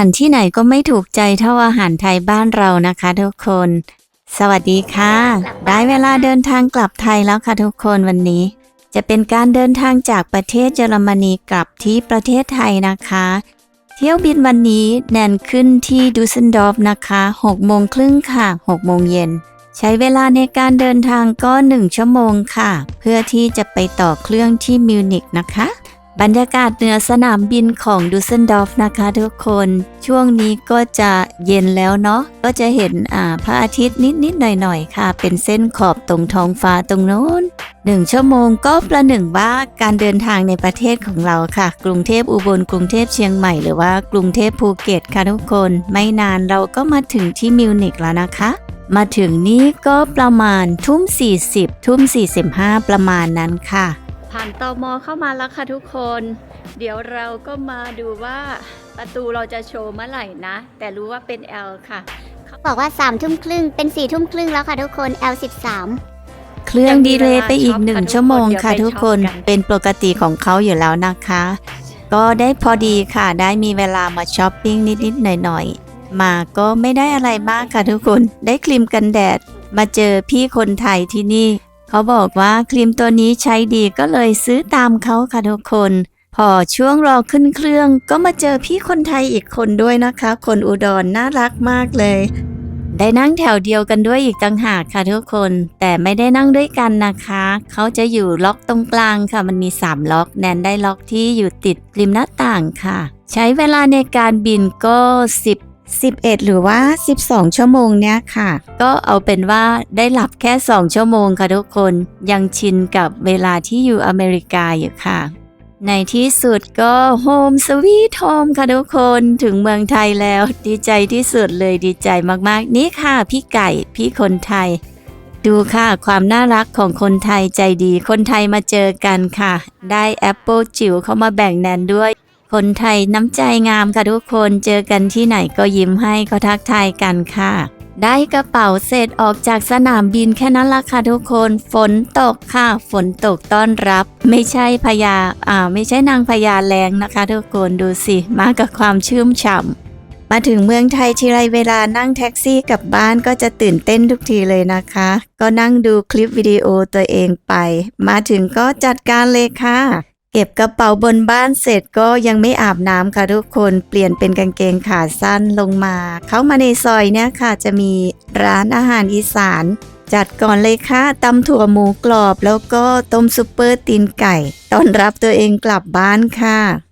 ารที่ไหนก็ไม่ถูกใจเท่าอาหารไทยบ้านเรานะคะ ทุกคน สวัสดีค่ะ ได้เวลาเดินทางกลับไทยแล้วค่ะทุกคนวันนี้ จะเป็นการเดินทางจากประเทศเยอรมนีกลับที่ประเทศไทยนะคะ เที่ยวบินวันนี้แนนขึ้นที่ดูเซนดอร์ฟนะคะ6โมงครึ่งค่ะ6โมงเย็นใช้เวลาในการเดินทางก็ 1 ชั่วโมงค่ะ เพื่อที่จะไปต่อเครื่องที่มิวนิกนะคะ บรรยากาศเหนือสนามบินของดูเซนดอร์ฟนะคะทุกคน ช่วงนี้ก็จะเย็นแล้วเนาะก็จะเห็นอ่าพระอาทิตย์นิดๆหน่อยๆค่ะ เป็นเส้นขอบตรงท้องฟ้าตรงโน้นหนึ่งชั่วโมงก็ประหนึ่งว่าการเดินทางในประเทศของเราค่ะ กรุงเทพอุบลกรุงเทพเชียงใหม่หรือว่ากรุงเทพภูเก็ตค่ะทุกคน ไม่นานเราก็มาถึงที่มิวนิกแล้วนะคะมาถึงนี้ก็ประมาณทุ่ม 40 ทุ่ม 45 ประมาณนั้นค่ะ ผ่านตอมอเข้ามาแล้วค่ะทุกคน เดี๋ยวเราก็มาดูว่าประตูเราจะโชว์เมื่อไหร่นะ แต่รู้ว่าเป็น L ค่ะบอกว่า3ามทุ่มครึ่งเป็น4ี่ทุ่มครึ่งแล้วค่ะทุกคน L13 เครื่องดีเลย์ไปอีกหนึ่งชั่วโมงค่ะทุกคนเดี๋ยวไปช็อปกันเป็นปกติของเขาอยู่แล้วนะคะ ก็ได้พอดีค่ะได้มีเวลามาช้อปปิ้งนิดๆหน่อยๆ มาก็ไม่ได้อะไรมากค่ะทุกคนได้ครีมกันแดด มาเจอพี่คนไทยที่นี่ เขาบอกว่าครีมตัวนี้ใช้ดีก็เลยซื้อตามเขาค่ะทุกคน พอช่วงรอขึ้นเครื่องก็มาเจอพี่คนไทยอีกคนด้วยนะคะ คนอุดรน่ารักมากเลย ได้นั่งแถวเดียวกันด้วยอีกต่างหากค่ะทุกคน แต่ไม่ได้นั่งด้วยกันนะคะ เขาจะอยู่ล็อกตรงกลางค่ะ มันมี 3 ล็อก แนนได้ล็อกที่อยู่ติดริมหน้าต่างค่ะ ใช้เวลาในการบินก็10 11 หรือว่า 12 ชั่วโมงเนี้ยค่ะ ก็เอาเป็นว่าได้หลับแค่ 2 ชั่วโมงค่ะทุกคนยังชินกับเวลาที่อยู่อเมริกาอยู่ค่ะ ในที่สุดก็โฮมสวีทโฮมค่ะทุกคนถึงเมืองไทยแล้ว ดีใจที่สุดเลยดีใจมากๆ นี่ค่ะ พี่ไก่พี่คนไทย ดูค่ะความน่ารักของคนไทยใจดี คนไทยมาเจอกันค่ะ ได้แอปเปิลจิ๋วเข้ามาแบ่งแนนด้วย คนไทยน้ำใจงามค่ะทุกคนเจอกันที่ไหนก็ยิ้มให้ก็ทักทายกันค่ะ ได้กระเป๋าเสร็จออกจากสนามบินแค่นั้นละค่ะทุกคน ฝนตกค่ะ ฝนตกต้อนรับ ไม่ใช่พญาอ่าไม่ใช่นางพญาแรงนะคะ ทุกคนดูสิ มากับความชื่มฉ่ำมาถึงเมืองไทยทีไรเวลานั่งแท็กซี่กลับบ้านก็จะตื่นเต้นทุกทีเลยนะคะ ก็นั่งดูคลิปวิดีโอตัวเองไป มาถึงก็จัดการเลยค่ะ เก็บกระเป๋าบนบ้านเสร็จก็ยังไม่อาบน้ำค่ะทุกคนเปลี่ยนเป็นกางเกงขาสั้นลงมา เข้ามาในซอยเนี่ยค่ะ จะมีร้านอาหารอีสาน จัดก่อนเลยค่ะตำถั่วหมูกรอบ แล้วก็ต้มซุปเปอร์ตีนไก่ต้อนรับตัวเองกลับบ้านค่ะ